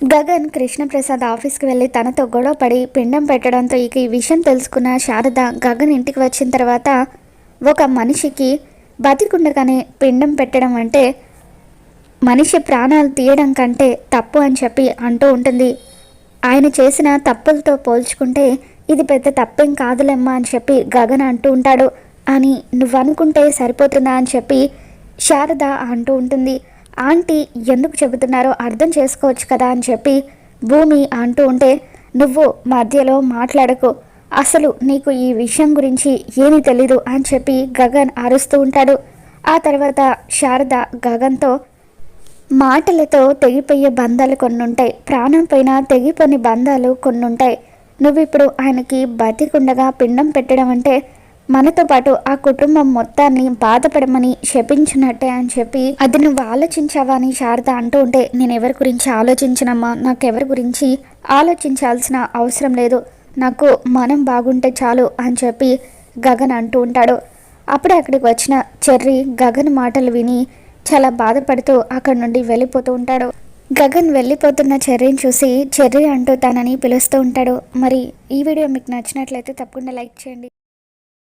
గగన్ కృష్ణప్రసాద్ ఆఫీస్కి వెళ్ళి తనతో గొడవపడి పిండం పెట్టడంతో ఇక ఈ విషయం తెలుసుకున్న శారద గగన్ ఇంటికి వచ్చిన తర్వాత ఒక మనిషికి బతికుండగానే పిండం పెట్టడం అంటే మనిషి ప్రాణాలు తీయడం కంటే తప్పు అని చెప్పి అంటూ ఉంటుంది. ఆయన చేసిన తప్పులతో పోల్చుకుంటే ఇది పెద్ద తప్పేం కాదులేమ్మా అని చెప్పి గగన్ అంటూ ఉంటాడు. అని నువ్వు అనుకుంటే సరిపోతుందా అని చెప్పి శారద అంటూ ఉంటుంది. ఆంటీ ఎందుకు చెబుతున్నారో అర్థం చేసుకోవచ్చు కదా అని చెప్పి భూమి అంటూ ఉంటే నువ్వు మధ్యలో మాట్లాడకు. అసలు నీకు ఈ విషయం గురించి ఏమీ తెలీదు అని చెప్పి గగన్ అరుస్తూ ఉంటాడు. ఆ తర్వాత శారద గగన్తో మాటలతో తెగిపోయే బంధాలు కొన్ని ఉంటాయి ప్రాణం పైన తెగిపోని బంధాలు కొన్ని ఉంటాయి నువ్వు ఇప్పుడు ఆయనకి బతికుండగా పిండం పెట్టడం అంటే మనతో పాటు ఆ కుటుంబం మొత్తాన్ని బాధపడమని శపించినట్టే అని చెప్పి అది నువ్వు ఆలోచించావా అని శారద అంటూ ఉంటే నేను ఎవరి గురించి ఆలోచించినమ్మా? నాకు ఎవరి గురించి ఆలోచించాల్సిన అవసరం లేదు. నాకు మనం బాగుంటే చాలు అని చెప్పి గగన్ అంటూ ఉంటాడు. అప్పుడే అక్కడికి వచ్చిన చెర్రీ గగన్ మాటలు విని చాలా బాధపడుతూ అక్కడి నుండి వెళ్ళిపోతూ ఉంటాడు. గగన్ వెళ్ళిపోతున్న చెర్రీని చూసి చెర్రీ అంటూ తనని పిలుస్తూ ఉంటాడు. మరి ఈ వీడియో మీకు నచ్చినట్లయితే తప్పకుండా లైక్ చేయండి.